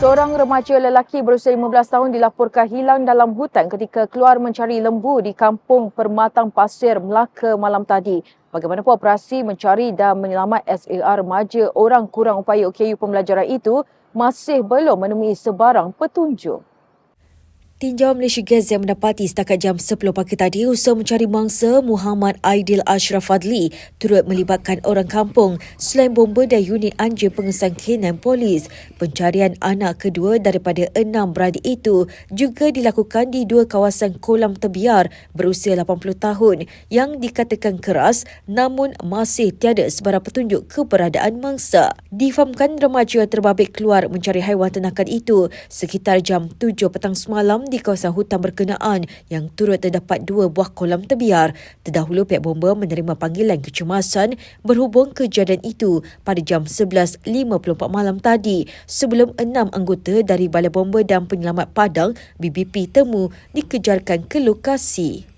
Seorang remaja lelaki berusia 15 tahun dilaporkan hilang dalam hutan ketika keluar mencari lembu di kampung Permatang Pasir, Melaka malam tadi. Bagaimanapun operasi mencari dan menyelamat SAR remaja orang kurang upaya OKU pembelajaran itu masih belum menemui sebarang petunjuk. Tinjau Malaysia Gazetting mendapati setakat jam 10 pagi tadi usaha mencari mangsa Muhammad Aidil Ashraf Fadli turut melibatkan orang kampung selain bomba dan unit anjing pengesan K9 polis. Pencarian anak kedua daripada enam beradik itu juga dilakukan di dua kawasan kolam tebiar berusia 80 tahun yang dikatakan keras namun masih tiada sebarang petunjuk keberadaan mangsa. Difahamkan remaja terbabit keluar mencari haiwan ternakan itu sekitar jam 7 petang semalam di kawasan hutan berkenaan yang turut terdapat dua buah kolam tebiar. Terdahulu pihak bomba menerima panggilan kecemasan berhubung kejadian itu pada jam 11.54 malam tadi sebelum enam anggota dari Balai Bomba dan Penyelamat Padang BBP temu dikejarkan ke lokasi.